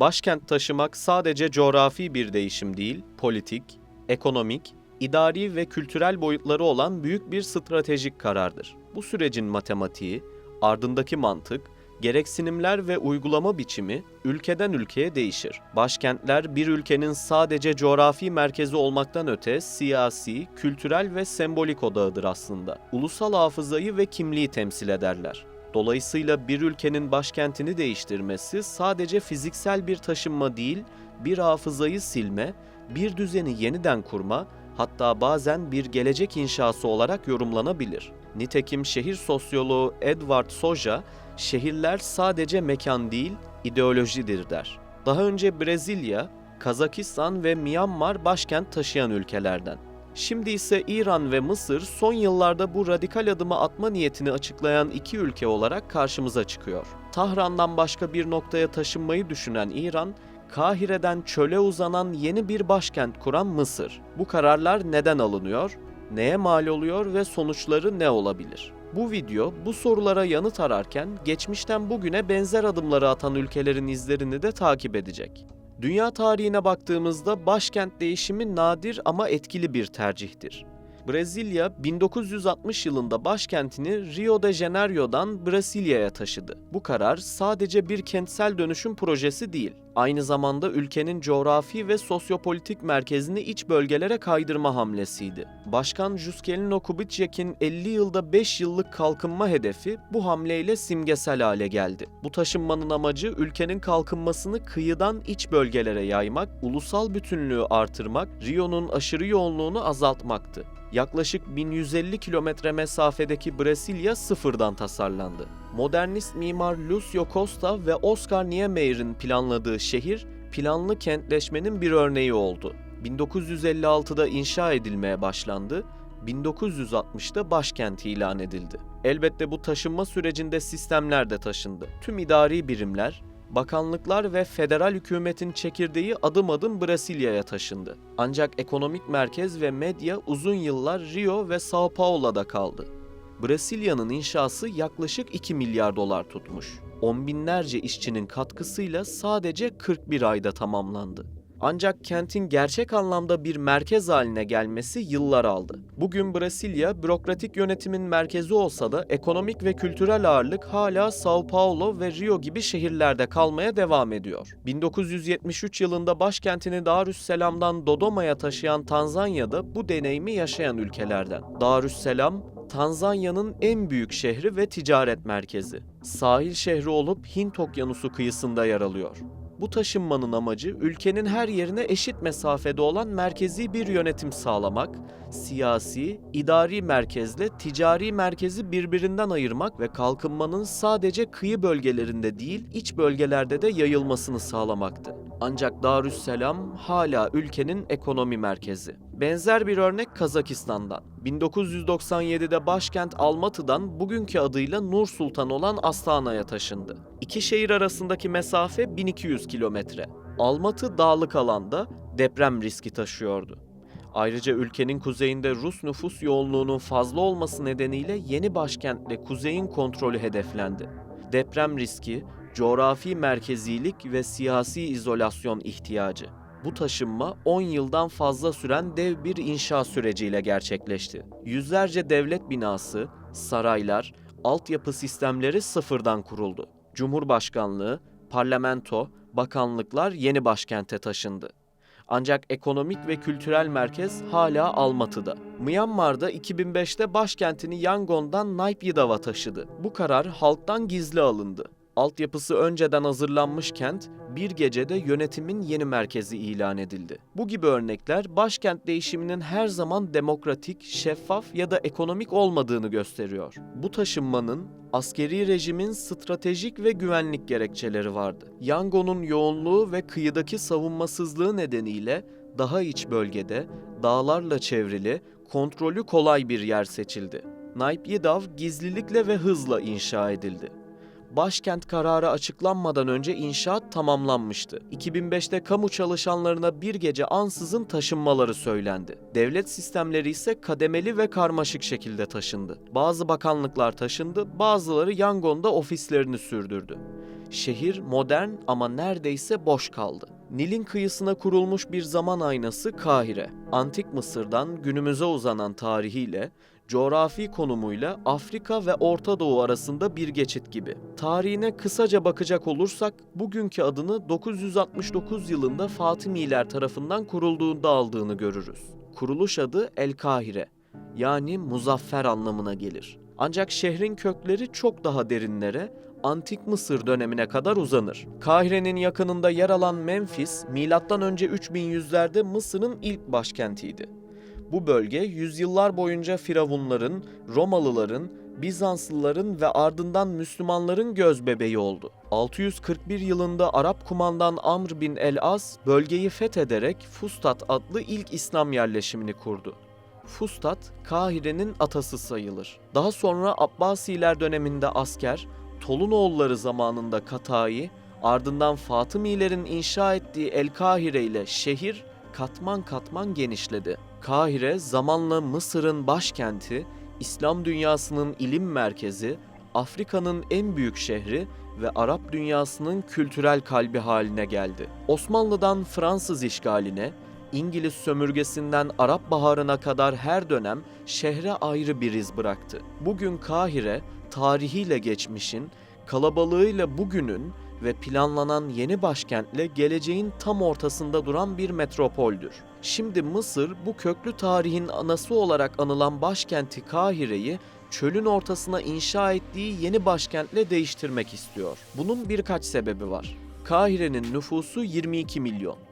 Başkent taşımak sadece coğrafi bir değişim değil, politik, ekonomik, idari ve kültürel boyutları olan büyük bir stratejik karardır. Bu sürecin matematiği, ardındaki mantık, gereksinimler ve uygulama biçimi ülkeden ülkeye değişir. Başkentler bir ülkenin sadece coğrafi merkezi olmaktan öte siyasi, kültürel ve sembolik odağıdır aslında. Ulusal hafızayı ve kimliği temsil ederler. Dolayısıyla bir ülkenin başkentini değiştirmesi sadece fiziksel bir taşınma değil, bir hafızayı silme, bir düzeni yeniden kurma, hatta bazen bir gelecek inşası olarak yorumlanabilir. Nitekim şehir sosyoloğu Edward Soja, şehirler sadece mekan değil, ideolojidir der. Daha önce Brezilya, Kazakistan ve Myanmar başkent taşıyan ülkelerden. Şimdi ise İran ve Mısır son yıllarda bu radikal adımı atma niyetini açıklayan iki ülke olarak karşımıza çıkıyor. Tahran'dan başka bir noktaya taşınmayı düşünen İran, Kahire'den çöle uzanan yeni bir başkent kuran Mısır. Bu kararlar neden alınıyor, neye mal oluyor ve sonuçları ne olabilir? Bu video bu sorulara yanıt ararken geçmişten bugüne benzer adımları atan ülkelerin izlerini de takip edecek. Dünya tarihine baktığımızda başkent değişimi nadir ama etkili bir tercihtir. Brezilya 1960 yılında başkentini Rio de Janeiro'dan Brasilya'ya taşıdı. Bu karar sadece bir kentsel dönüşüm projesi değil, aynı zamanda ülkenin coğrafi ve sosyopolitik merkezini iç bölgelere kaydırma hamlesiydi. Başkan Juscelino Kubitschek'in 50 yılda 5 yıllık kalkınma hedefi bu hamleyle simgesel hale geldi. Bu taşınmanın amacı ülkenin kalkınmasını kıyıdan iç bölgelere yaymak, ulusal bütünlüğü artırmak, Rio'nun aşırı yoğunluğunu azaltmaktı. Yaklaşık 1150 kilometre mesafedeki Brasilia sıfırdan tasarlandı. Modernist mimar Lucio Costa ve Oscar Niemeyer'in planladığı şehir, planlı kentleşmenin bir örneği oldu. 1956'da inşa edilmeye başlandı, 1960'da başkent ilan edildi. Elbette bu taşınma sürecinde sistemler de taşındı. Tüm idari birimler, bakanlıklar ve federal hükümetin çekirdeği adım adım Brezilya'ya taşındı. Ancak ekonomik merkez ve medya uzun yıllar Rio ve Sao Paulo'da kaldı. Brezilya'nın inşası yaklaşık 2 milyar dolar tutmuş. On binlerce işçinin katkısıyla sadece 41 ayda tamamlandı. Ancak kentin gerçek anlamda bir merkez haline gelmesi yıllar aldı. Bugün Brasilia bürokratik yönetimin merkezi olsa da ekonomik ve kültürel ağırlık hala Sao Paulo ve Rio gibi şehirlerde kalmaya devam ediyor. 1973 yılında başkentini Darüsselam'dan Dodoma'ya taşıyan Tanzanya'da bu deneyimi yaşayan ülkelerden. Darüsselam, Tanzanya'nın en büyük şehri ve ticaret merkezi. Sahil şehri olup Hint Okyanusu kıyısında yer alıyor. Bu taşınmanın amacı ülkenin her yerine eşit mesafede olan merkezi bir yönetim sağlamak, siyasi, idari merkezle ticari merkezi birbirinden ayırmak ve kalkınmanın sadece kıyı bölgelerinde değil, iç bölgelerde de yayılmasını sağlamaktı. Ancak Darüsselam hala ülkenin ekonomi merkezi. Benzer bir örnek Kazakistan'dan. 1997'de başkent Almatı'dan bugünkü adıyla Nur Sultan olan Astana'ya taşındı. İki şehir arasındaki mesafe 1200 kilometre. Almatı dağlık alanda deprem riski taşıyordu. Ayrıca ülkenin kuzeyinde Rus nüfus yoğunluğunun fazla olması nedeniyle yeni başkentle kuzeyin kontrolü hedeflendi. Deprem riski, coğrafi merkezilik ve siyasi izolasyon ihtiyacı. Bu taşınma 10 yıldan fazla süren dev bir inşa süreciyle gerçekleşti. Yüzlerce devlet binası, saraylar, altyapı sistemleri sıfırdan kuruldu. Cumhurbaşkanlığı, parlamento, bakanlıklar yeni başkente taşındı. Ancak ekonomik ve kültürel merkez hala Almatı'da. Myanmar'da 2005'te başkentini Yangon'dan Naypyidaw'a taşıdı. Bu karar halktan gizli alındı. Altyapısı önceden hazırlanmış kent bir gecede yönetimin yeni merkezi ilan edildi. Bu gibi örnekler başkent değişiminin her zaman demokratik, şeffaf ya da ekonomik olmadığını gösteriyor. Bu taşınmanın askeri rejimin stratejik ve güvenlik gerekçeleri vardı. Yangon'un yoğunluğu ve kıyıdaki savunmasızlığı nedeniyle daha iç bölgede, dağlarla çevrili, kontrolü kolay bir yer seçildi. Naypyidaw gizlilikle ve hızla inşa edildi başkent kararı açıklanmadan önce inşaat tamamlanmıştı. 2005'te kamu çalışanlarına bir gece ansızın taşınmaları söylendi. Devlet sistemleri ise kademeli ve karmaşık şekilde taşındı. Bazı bakanlıklar taşındı, bazıları Yangon'da ofislerini sürdürdü. Şehir modern ama neredeyse boş kaldı. Nil'in kıyısına kurulmuş bir zaman aynası Kahire. Antik Mısır'dan günümüze uzanan tarihiyle, coğrafi konumuyla Afrika ve Orta Doğu arasında bir geçit gibi. Tarihine kısaca bakacak olursak bugünkü adını 969 yılında Fatimiler tarafından kurulduğunda aldığını görürüz. Kuruluş adı El Kahire yani muzaffer anlamına gelir. Ancak şehrin kökleri çok daha derinlere, Antik Mısır dönemine kadar uzanır. Kahire'nin yakınında yer alan Memphis, M.Ö. 3100'lerde Mısır'ın ilk başkentiydi. Bu bölge yüzyıllar boyunca Firavunların, Romalıların, Bizanslıların ve ardından Müslümanların göz bebeği oldu. 641 yılında Arap kumandan Amr bin el-As bölgeyi fethederek Fustat adlı ilk İslam yerleşimini kurdu. Fustat, Kahire'nin atası sayılır. Daha sonra Abbasiler döneminde asker, Tolunoğulları zamanında Katai, ardından Fatımilerin inşa ettiği El Kahire ile şehir katman katman genişledi. Kahire zamanla Mısır'ın başkenti, İslam dünyasının ilim merkezi, Afrika'nın en büyük şehri ve Arap dünyasının kültürel kalbi haline geldi. Osmanlı'dan Fransız işgaline, İngiliz sömürgesinden Arap Baharı'na kadar her dönem şehre ayrı bir iz bıraktı. Bugün Kahire, tarihiyle geçmişin, kalabalığıyla bugünün ve planlanan yeni başkentle geleceğin tam ortasında duran bir metropoldür. Şimdi Mısır bu köklü tarihin anası olarak anılan başkenti Kahire'yi çölün ortasına inşa ettiği yeni başkentle değiştirmek istiyor. Bunun birkaç sebebi var. Kahire'nin nüfusu 22 milyon.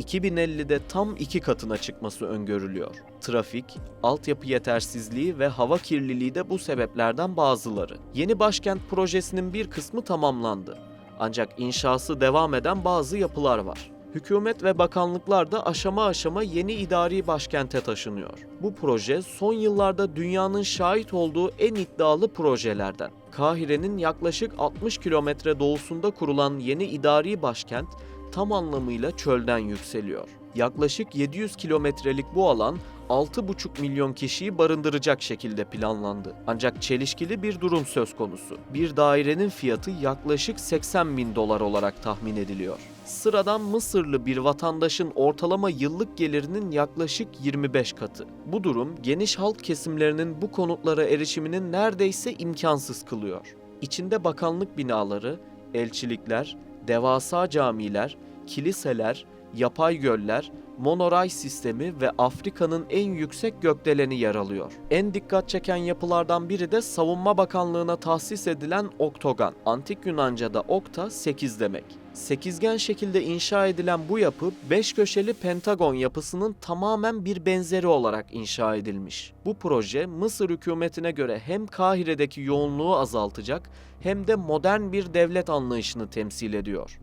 2050'de tam iki katına çıkması öngörülüyor. Trafik, altyapı yetersizliği ve hava kirliliği de bu sebeplerden bazıları. Yeni başkent projesinin bir kısmı tamamlandı. Ancak inşası devam eden bazı yapılar var. Hükümet ve bakanlıklar da aşama aşama yeni idari başkente taşınıyor. Bu proje son yıllarda dünyanın şahit olduğu en iddialı projelerden. Kahire'nin yaklaşık 60 kilometre doğusunda kurulan yeni idari başkent tam anlamıyla çölden yükseliyor. Yaklaşık 700 kilometrelik bu alan 6,5 milyon kişiyi barındıracak şekilde planlandı. Ancak çelişkili bir durum söz konusu. Bir dairenin fiyatı yaklaşık 80 bin dolar olarak tahmin ediliyor. Sıradan Mısırlı bir vatandaşın ortalama yıllık gelirinin yaklaşık 25 katı. Bu durum geniş halk kesimlerinin bu konutlara erişiminin neredeyse imkansız kılıyor. İçinde bakanlık binaları, elçilikler, devasa camiler, kiliseler, yapay göller, monoray sistemi ve Afrika'nın en yüksek gökdeleni yer alıyor. En dikkat çeken yapılardan biri de Savunma Bakanlığı'na tahsis edilen oktogan. Antik Yunanca'da okta 8 demek. Sekizgen şekilde inşa edilen bu yapı beş köşeli pentagon yapısının tamamen bir benzeri olarak inşa edilmiş. Bu proje Mısır hükümetine göre hem Kahire'deki yoğunluğu azaltacak hem de modern bir devlet anlayışını temsil ediyor.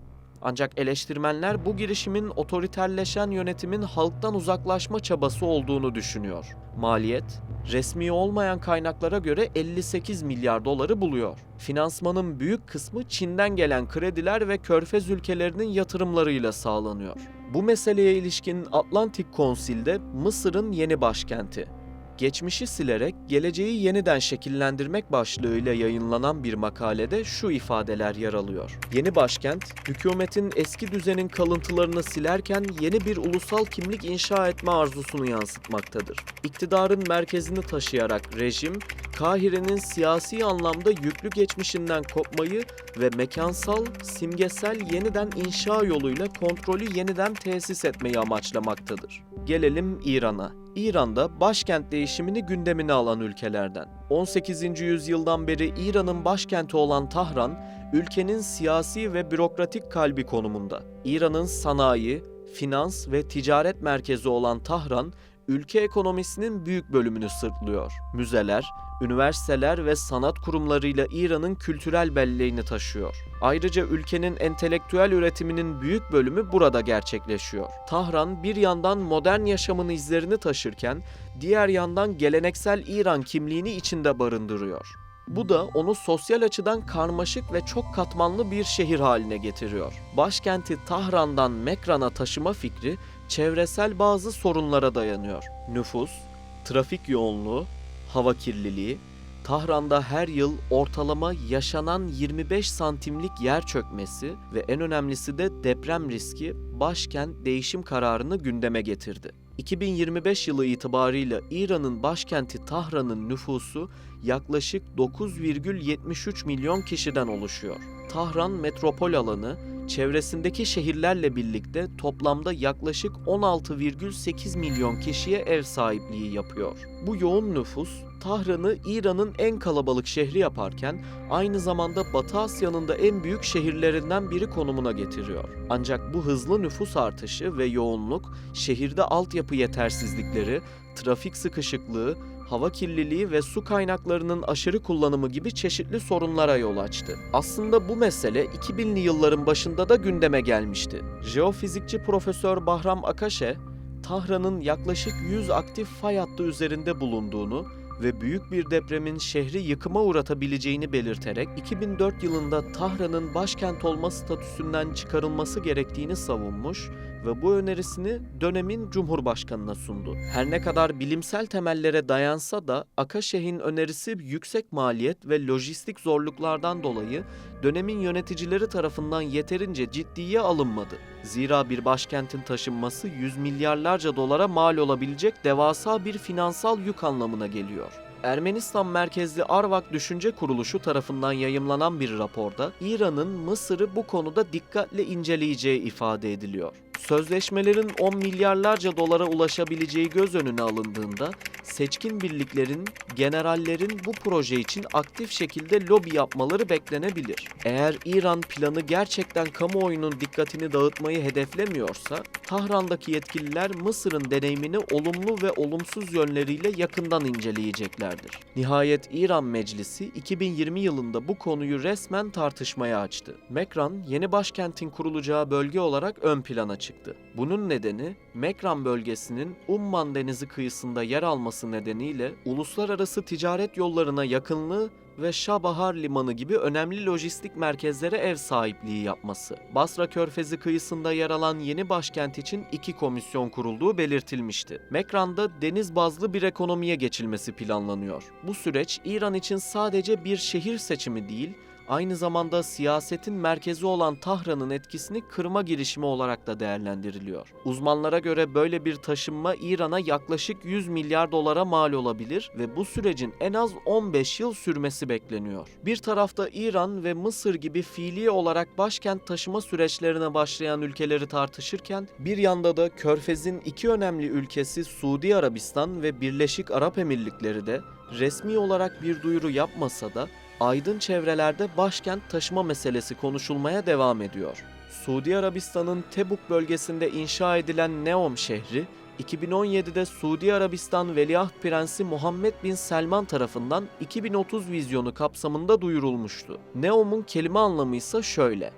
Ancak eleştirmenler bu girişimin otoriterleşen yönetimin halktan uzaklaşma çabası olduğunu düşünüyor. Maliyet, resmi olmayan kaynaklara göre 58 milyar doları buluyor. Finansmanın büyük kısmı Çin'den gelen krediler ve Körfez ülkelerinin yatırımlarıyla sağlanıyor. Bu meseleye ilişkin Atlantik Konsil'de Mısır'ın yeni başkenti, geçmişi silerek geleceği yeniden şekillendirmek başlığıyla yayınlanan bir makalede şu ifadeler yer alıyor. Yeni başkent, hükümetin eski düzenin kalıntılarını silerken yeni bir ulusal kimlik inşa etme arzusunu yansıtmaktadır. İktidarın merkezini taşıyarak rejim, Kahire'nin siyasi anlamda yüklü geçmişinden kopmayı ve mekansal, simgesel yeniden inşa yoluyla kontrolü yeniden tesis etmeyi amaçlamaktadır. Gelelim İran'a. İran'da başkent değişimini gündemine alan ülkelerden. 18. yüzyıldan beri İran'ın başkenti olan Tahran, ülkenin siyasi ve bürokratik kalbi konumunda. İran'ın sanayi, finans ve ticaret merkezi olan Tahran, ülke ekonomisinin büyük bölümünü sırtlıyor. Müzeler, üniversiteler ve sanat kurumlarıyla İran'ın kültürel belleğini taşıyor. Ayrıca ülkenin entelektüel üretiminin büyük bölümü burada gerçekleşiyor. Tahran bir yandan modern yaşamın izlerini taşırken diğer yandan geleneksel İran kimliğini içinde barındırıyor. Bu da onu sosyal açıdan karmaşık ve çok katmanlı bir şehir haline getiriyor. Başkenti Tahran'dan Mekran'a taşıma fikri çevresel bazı sorunlara dayanıyor. Nüfus, trafik yoğunluğu, hava kirliliği, Tahran'da her yıl ortalama yaşanan 25 santimlik yer çökmesi ve en önemlisi de deprem riski başkent değişim kararını gündeme getirdi. 2025 yılı itibarıyla İran'ın başkenti Tahran'ın nüfusu yaklaşık 9,73 milyon kişiden oluşuyor. Tahran metropol alanı çevresindeki şehirlerle birlikte toplamda yaklaşık 16,8 milyon kişiye ev sahipliği yapıyor. Bu yoğun nüfus Tahran'ı İran'ın en kalabalık şehri yaparken aynı zamanda Batı Asya'nın da en büyük şehirlerinden biri konumuna getiriyor. Ancak bu hızlı nüfus artışı ve yoğunluk şehirde altyapı yetersizlikleri, trafik sıkışıklığı, hava kirliliği ve su kaynaklarının aşırı kullanımı gibi çeşitli sorunlara yol açtı. Aslında bu mesele 2000'li yılların başında da gündeme gelmişti. Jeofizikçi Profesör Bahram Akaşe, Tahran'ın yaklaşık 100 aktif fay hattı üzerinde bulunduğunu ve büyük bir depremin şehri yıkıma uğratabileceğini belirterek 2004 yılında Tahran'ın başkent olma statüsünden çıkarılması gerektiğini savunmuş ve bu önerisini dönemin Cumhurbaşkanına sundu. Her ne kadar bilimsel temellere dayansa da Akaşeh'in önerisi yüksek maliyet ve lojistik zorluklardan dolayı dönemin yöneticileri tarafından yeterince ciddiye alınmadı. Zira bir başkentin taşınması yüz milyarlarca dolara mal olabilecek devasa bir finansal yük anlamına geliyor. Ermenistan merkezli Arvak Düşünce Kuruluşu tarafından yayımlanan bir raporda İran'ın Mısır'ı bu konuda dikkatle inceleyeceği ifade ediliyor. Sözleşmelerin 10 milyarlarca dolara ulaşabileceği göz önüne alındığında seçkin birliklerin, generallerin bu proje için aktif şekilde lobi yapmaları beklenebilir. Eğer İran planı gerçekten kamuoyunun dikkatini dağıtmayı hedeflemiyorsa, Tahran'daki yetkililer Mısır'ın deneyimini olumlu ve olumsuz yönleriyle yakından inceleyeceklerdir. Nihayet İran Meclisi 2020 yılında bu konuyu resmen tartışmaya açtı. Mekran, yeni başkentin kurulacağı bölge olarak ön plana çıktı. Bunun nedeni Mekran bölgesinin Umman Denizi kıyısında yer nedeniyle uluslararası ticaret yollarına yakınlığı ve Şabahar Limanı gibi önemli lojistik merkezlere ev sahipliği yapması. Basra Körfezi kıyısında yer alan yeni başkent için iki komisyon kurulduğu belirtilmişti. Mekran'da deniz bazlı bir ekonomiye geçilmesi planlanıyor. Bu süreç İran için sadece bir şehir seçimi değil, aynı zamanda siyasetin merkezi olan Tahran'ın etkisini kırma girişimi olarak da değerlendiriliyor. Uzmanlara göre böyle bir taşınma İran'a yaklaşık 100 milyar dolara mal olabilir ve bu sürecin en az 15 yıl sürmesi bekleniyor. Bir tarafta İran ve Mısır gibi fiili olarak başkent taşıma süreçlerine başlayan ülkeleri tartışırken bir yanda da Körfez'in iki önemli ülkesi Suudi Arabistan ve Birleşik Arap Emirlikleri de resmi olarak bir duyuru yapmasa da aydın çevrelerde başkent taşıma meselesi konuşulmaya devam ediyor. Suudi Arabistan'ın Tebuk bölgesinde inşa edilen Neom şehri, 2017'de Suudi Arabistan Veliaht Prensi Muhammed Bin Selman tarafından 2030 vizyonu kapsamında duyurulmuştu. Neom'un kelime anlamı ise şöyle.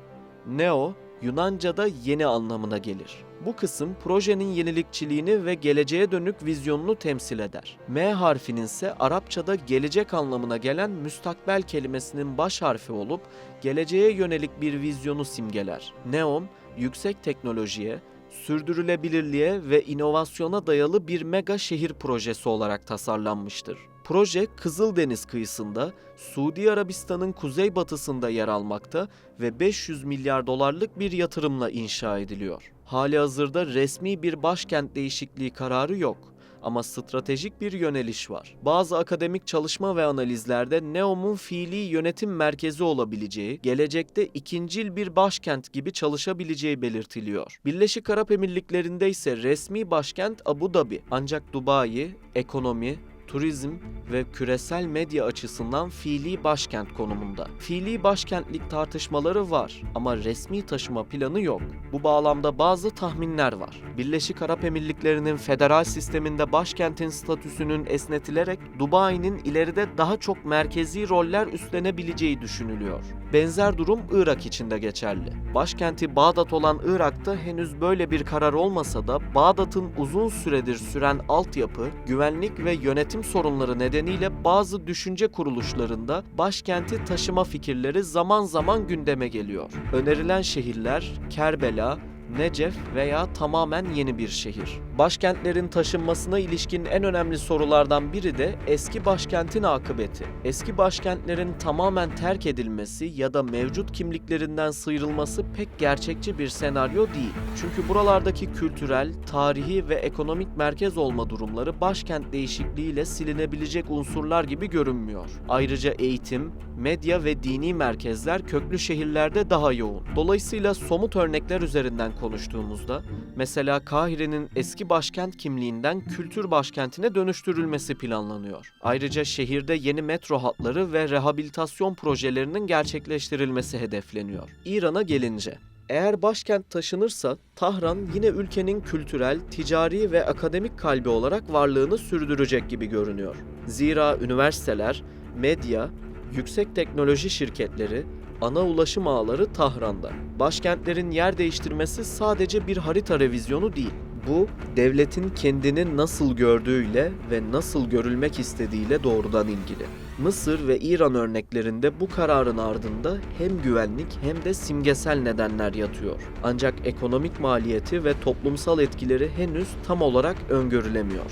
Neo, Yunanca'da yeni anlamına gelir. Bu kısım projenin yenilikçiliğini ve geleceğe dönük vizyonunu temsil eder. M harfinin ise Arapçada gelecek anlamına gelen müstakbel kelimesinin baş harfi olup geleceğe yönelik bir vizyonu simgeler. Neom, yüksek teknolojiye, sürdürülebilirliğe ve inovasyona dayalı bir mega şehir projesi olarak tasarlanmıştır. Proje Kızıldeniz kıyısında Suudi Arabistan'ın kuzeybatısında yer almakta ve 500 milyar dolarlık bir yatırımla inşa ediliyor. Hali hazırda resmi bir başkent değişikliği kararı yok ama stratejik bir yöneliş var. Bazı akademik çalışma ve analizlerde Neom'un fiili yönetim merkezi olabileceği, gelecekte ikincil bir başkent gibi çalışabileceği belirtiliyor. Birleşik Arap Emirlikleri'nde ise resmi başkent Abu Dhabi. Ancak Dubai, ekonomi, turizm ve küresel medya açısından fiili başkent konumunda. Fiili başkentlik tartışmaları var ama resmi taşıma planı yok. Bu bağlamda bazı tahminler var. Birleşik Arap Emirlikleri'nin federal sisteminde başkentin statüsünün esnetilerek Dubai'nin ileride daha çok merkezi roller üstlenebileceği düşünülüyor. Benzer durum Irak için de geçerli. Başkenti Bağdat olan Irak'ta henüz böyle bir karar olmasa da Bağdat'ın uzun süredir süren altyapı, güvenlik ve yönetim sorunları nedeniyle bazı düşünce kuruluşlarında başkenti taşıma fikirleri zaman zaman gündeme geliyor. Önerilen şehirler Kerbela, Necef veya tamamen yeni bir şehir. Başkentlerin taşınmasına ilişkin en önemli sorulardan biri de eski başkentin akıbeti. Eski başkentlerin tamamen terk edilmesi ya da mevcut kimliklerinden sıyrılması pek gerçekçi bir senaryo değil. Çünkü buralardaki kültürel, tarihi ve ekonomik merkez olma durumları başkent değişikliğiyle silinebilecek unsurlar gibi görünmüyor. Ayrıca eğitim, medya ve dini merkezler köklü şehirlerde daha yoğun. Dolayısıyla somut örnekler üzerinden konuştuğumuzda mesela Kahire'nin eski başkent kimliğinden kültür başkentine dönüştürülmesi planlanıyor. Ayrıca şehirde yeni metro hatları ve rehabilitasyon projelerinin gerçekleştirilmesi hedefleniyor. İran'a gelince eğer başkent taşınırsa Tahran yine ülkenin kültürel, ticari ve akademik kalbi olarak varlığını sürdürecek gibi görünüyor. Zira üniversiteler, medya, yüksek teknoloji şirketleri, ana ulaşım ağları Tahran'da. Başkentlerin yer değiştirmesi sadece bir harita revizyonu değil. Bu, devletin kendini nasıl gördüğüyle ve nasıl görülmek istediğiyle doğrudan ilgili. Mısır ve İran örneklerinde bu kararın ardında hem güvenlik hem de simgesel nedenler yatıyor. Ancak ekonomik maliyeti ve toplumsal etkileri henüz tam olarak öngörülemiyor.